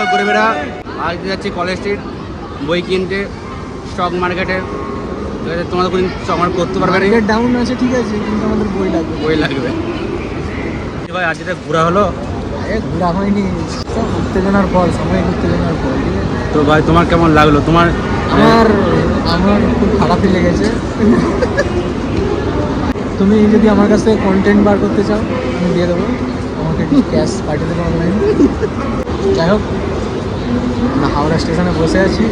Hello গরিবেরা আজ যাচ্ছি college street বই কিনতে স্টক মার্কেটে তোমাদের কোনো স্টক মার্কেট করতে পারবে? না ডাউন আছে ঠিক আছে কিন্তু আমাদের বই লাগবে। বই লাগবে। ভাই আজকে ঘোরা হলো? এ ঘোরা হয়নি। সব উত্তেজনার ফল সাময়িক উত্তেজনার আছে? তো ভাই তোমার কেমন লাগল? তোমার আমার আমার খুব খারাপই লেগেছে। তুমি যদি আমার কাছ থেকে কন্টেন্ট বার করতে চাও আমি দিয়ে দেবো। ক্যাশ পাঠিয়ে দেবো অনলাইন যাই হোক, আমরা হাওড়া স্টেশনে বসে আছি।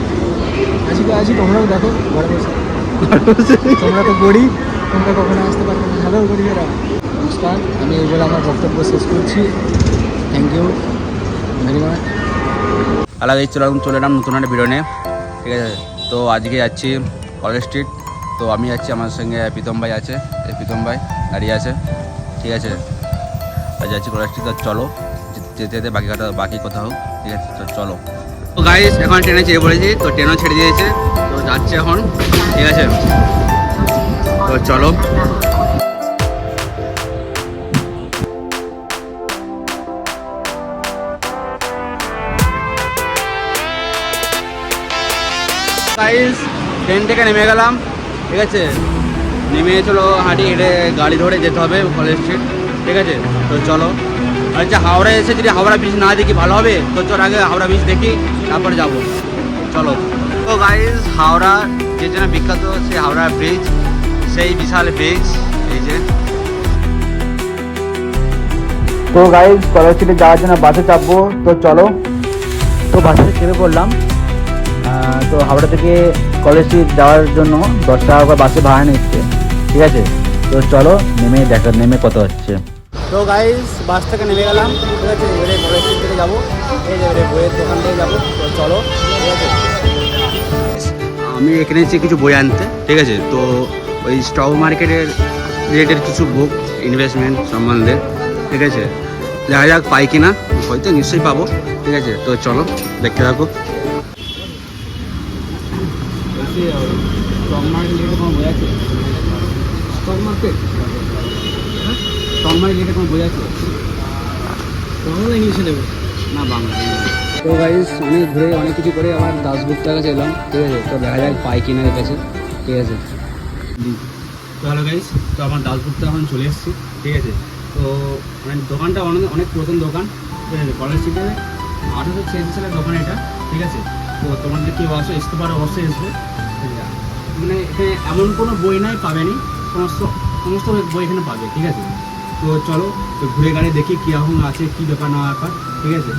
তো, আছি তোমরাও দেখো, ঘরে বসে। তোমরা তো গরিব তোমরা কখনো আসতে পারবে না। হ্যালো গরিবেরা নমস্কার, আমি এই বলে আমার বক্তব্য শেষ করছি। থ্যাংক ইউ ভেরি মাচ আলাদা চলে চলে এলাম নতুন একটা নিয়ে। ঠিক আছে, তো আজকে যাচ্ছি কলেজ স্ট্রিট। তো আমি যাচ্ছি, আমার সঙ্গে প্রীতম ভাই আছে প্রীতম ভাই দাঁড়িয়ে আছে। ঠিক আছে যাচ্ছি কলেজ স্ট্রিট তো চলো। যেতে যেতে বাকি কথা বাকি কথা হোক, ঠিক আছে, তো চলো। তো গাইস এখন ট্রেনে চেয়ে পড়েছি, তো ট্রেনও ছেড়ে দিয়েছে, তো যাচ্ছে এখন, ঠিক আছে? তো চলো। গাইস ট্রেন থেকে নেমে গেলাম, ঠিক আছে? নেমে চলো হাঁটি, হেঁটে গাড়ি ধরে যেতে হবে কলেজ স্ট্রিট ঠিক আছে? তো চলো। আচ্ছা হাওড়া এসে যদি হাওড়া ব্রিজ না দেখি ভালো হবে? তো চল আগে হাওড়া ব্রিজ দেখি তারপরে যাব। চলো। তো গাইস হাওড়া যে জন্য বিখ্যাত সেই হাওড়া ব্রিজ সেই বিশাল ব্রিজ এই যে। তো গাইজ কলেজ স্ট্রিটে যাওয়ার জন্য বাসে চাপবো। তো চলো। তো বাসে চেপে পড়লাম। তো হাওড়া থেকে কলেজ স্ট্রিট যাওয়ার জন্য দশ টাকা করে বাসে ভাড়া নিচ্ছে। ঠিক আছে? তো চলো নেমে দেখা নেমে কত হচ্ছে। তো গাইস বাস থেকে নেমে গেলাম ঠিক আছে? এবারে স্ট্রিট থেকে যাব। এই যে এবারে বইয়ের দোকান থেকে যাব। তো চলো ঠিক আছে? আমি এখানে এসেছি কিছু বই আনতে ঠিক আছে? তো ওই স্টক মার্কেটের রিলেটেড কিছু বুক ইনভেস্টমেন্ট সম্বন্ধে ঠিক আছে? দেখা যাক পাই কিনা হয়তো নিশ্চয়ই পাবো ঠিক আছে? তো চলো দেখতে থাকো। স্টক মার্কেট কোনো বই আছে? স্টক মার্কেট স্টক মার্কেটে কোনো বই আছে বাংলা ইংলিশে নেবে না বাংলা তো গাইস অনেক ঘুরে অনেক কিছু করে আবার দাসগুপ্তার কাছে এলাম ঠিক আছে? তো দেখা যাক পাই কিনা কাছে ঠিক আছে? তো হ্যালো গাইস তো আমার দাসগুপ্তা এখন চলে এসেছি ঠিক আছে? তো মানে দোকানটা অনেক অনেক পুরাতন দোকান ঠিক আছে? কলেজ স্ট্রিটে আঠারোশো ছিয়াশি সালের দোকান এটা ঠিক আছে? তো যদি কেউ আসো আসতে পারো অবশ্যই আসবে ঠিক আছে। মানে এখানে এমন কোনো বই নাই পাবেনি। সমস্ত সমস্ত বই এখানে পাবে, ঠিক আছে? তো চলো, তো ঘুরে গাড়ি দেখি কীরকম আছে, কী ব্যাপার না ব্যাপার, ঠিক আছে?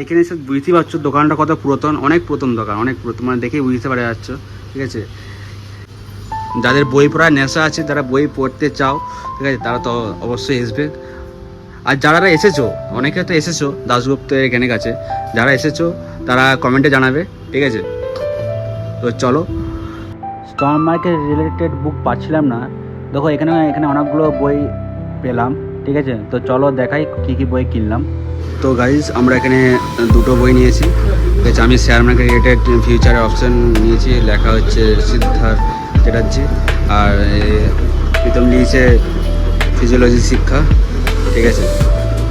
এখানে এসে বুঝতে পারছ দোকানটা কত পুরাতন, অনেক পুরাতন দোকান, অনেক পুরাতন মানে দেখেই বুঝতে পারা যাচ্ছে, ঠিক আছে? যাদের বই পড়ার নেশা আছে যারা বই পড়তে চাও ঠিক আছে তারা তো অবশ্যই আসবে। আর যারা এসেছ অনেকে তো এসেছ দাসগুপ্তের এখানে কাছে যারা এসেছ তারা কমেন্টে জানাবে ঠিক আছে? তো চলো। স্টক মার্কেট রিলেটেড বুক পাচ্ছিলাম না। দেখো এখানে এখানে অনেকগুলো বই পেলাম ঠিক আছে? তো চলো দেখাই কী কী বই কিনলাম। তো গাইজ আমরা এখানে দুটো বই নিয়েছি। ঠিক আছে আমি শেয়ার মার্কেট রিলেটেড ফিউচারের অপশন নিয়েছি লেখা হচ্ছে সিদ্ধার্থ চ্যাটার্জি আর প্রীতম নিয়েছে ফিজিওলজি শিক্ষা, ঠিক আছে?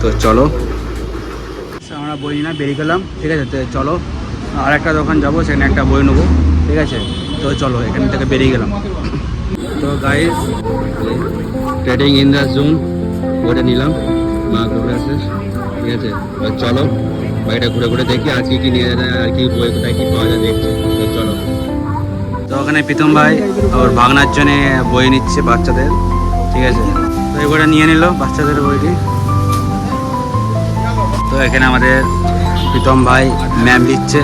তো চলো। আমরা বই না বেরিয়ে গেলাম, ঠিক আছে? তো চলো আর একটা দোকান যাব, সেখানে একটা বই নেব, ঠিক আছে? তো চলো, এখান থেকে বেরিয়ে গেলাম। তো guys trading in the zone বইটা নিলাম, মা ঠিক আছে? চলো, বাড়িটা ঘুরে ঘুরে দেখি, আর কি কি নিয়ে যায়, আর কি বই কোথায় কি পাওয়া যায় দেখছি। তো চলো। তো ওখানে প্রীতম ভাই ওর ভাগনার জন্য বই নিচ্ছে বাচ্চাদের, ঠিক আছে? তো এই বইটা নিয়ে নিল বাচ্চাদের বইটি। তো এখানে আমাদের প্রীতম ভাই ম্যাপ দিচ্ছে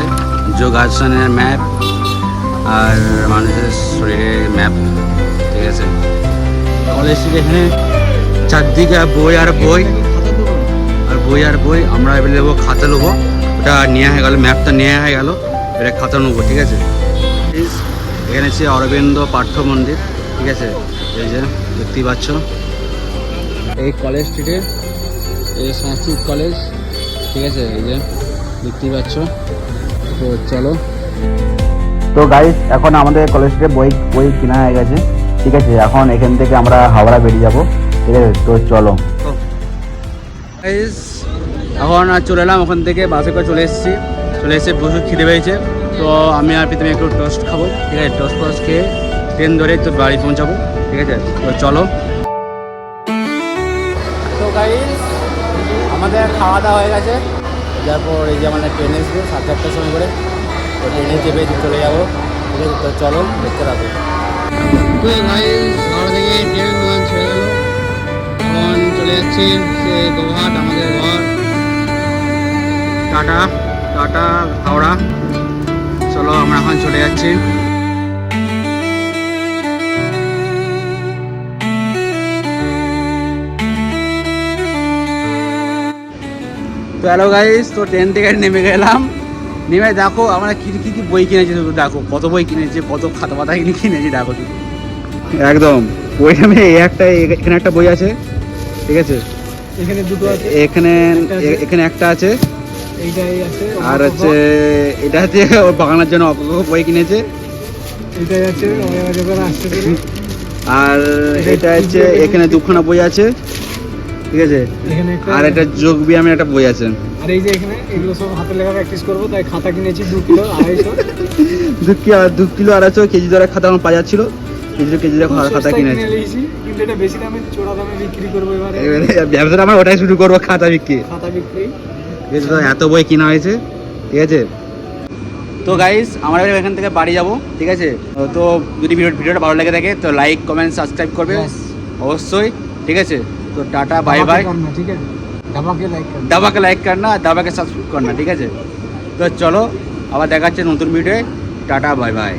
যোগাসনের ম্যাপ আর মানুষের শরীরের ম্যাপ ঠিক আছে? কলেজ এখানে চারদিকে বই আর বই আর বই আর বই আমরা এবার নেব, খাতা নেব। ওটা নেওয়া হয়ে গেল ম্যাপটা নেওয়া হয়ে গেল এটা খাতা নেব, ঠিক আছে? এখানে হচ্ছে অরবিন্দ পাঠ্য মন্দির ঠিক আছে? এই যে দেখতেই পাচ্ছ। এই কলেজ স্ট্রিটে এই সংস্কৃত কলেজ ঠিক আছে? এই যে দেখতেই পাচ্ছ। তো চলো। তো গাইস এখন আমাদের কলেজ স্ট্রিটে বই বই কেনা হয়ে গেছে ঠিক আছে? এখন এখান থেকে আমরা হাওড়া বেরিয়ে যাব ঠিক আছে? তো চলো। এখন আর চলে এলাম ওখান থেকে বাসে করে চলে এসেছি। চলে এসে প্রচুর খিদে পেয়েছে। তো আমি আর প্রথমে একটু টোস্ট খাব ঠিক আছে? টোস্ট ফোস্ট খেয়ে ট্রেন ধরে তোর বাড়ি পৌঁছাবো ঠিক আছে? তো চলো। তো আমাদের খাওয়া দাওয়া হয়ে গেছে। তারপর এই যে আমাদের ট্রেন এসবে সাত চারটার সময় করে। তো ট্রেনে চেপে চলে যাব ঠিক আছে? তো চলো দেখতে থাকো। তো গাইস হাওড়া থেকে ট্রেন দোকান ছেড়ে গেলো। এখন চলে যাচ্ছি সে আমাদের ঘর। Tata tata Howrah. চলো আমরা এখন চলে যাচ্ছি। তো হ্যালো গাইস তো ট্রেন থেকে নেমে গেলাম। নেমে দেখো আমরা কি কি কি বই কিনেছি শুধু দেখো। কত বই কিনেছি কত খাতা পাতা কিনে কিনেছি দেখো শুধু একদম। আমি এই একটা এখানে একটা বই আছে ঠিক আছে? এখানে দুটো আছে। এখানে এখানে একটা আছে। আর হচ্ছে এটা হচ্ছে ওর বাগানোর জন্য অপক বই কিনেছে। এটাই আছে আর এটা হচ্ছে এখানে দুখানা বই আছে ঠিক আছে? আর এটা যোগ ব্যায়ামের একটা বই আছে। আর এই যে এখানে এগুলো সব হাতে লেখা প্র্যাকটিস করব তাই খাতা কিনেছি দু কিলো আড়াইশো। দু কিলো দু কিলো আড়াইশো কেজি দরে খাতা আমার পাওয়া যাচ্ছিল। কেজি কেজি দরে খাতা কিনেছি। কিন্তু এটা বেশি দামে চোরা দামে বিক্রি করব এবারে ব্যবসাটা আমরা ওটাই শুরু করব খাতা বিক্রি। খাতা বিক্রি। ঠিক আছে দাদা এত বই কেনা হয়েছে ঠিক আছে? তো গাইস আমরা এখান থেকে বাড়ি যাব ঠিক আছে? তো যদি ভিডিও ভিডিওটা ভালো লেগে থাকে তো লাইক কমেন্ট সাবস্ক্রাইব করবে। অবশ্যই ঠিক আছে? তো টাটা বাই বাই ঠিক আছে? দাবাকে লাইক কর না করনা দাবাকে সাবস্ক্রাইব করনা ঠিক আছে? তো চলো আবার দেখাচ্ছে নতুন ভিডিও টাটা বাই বাই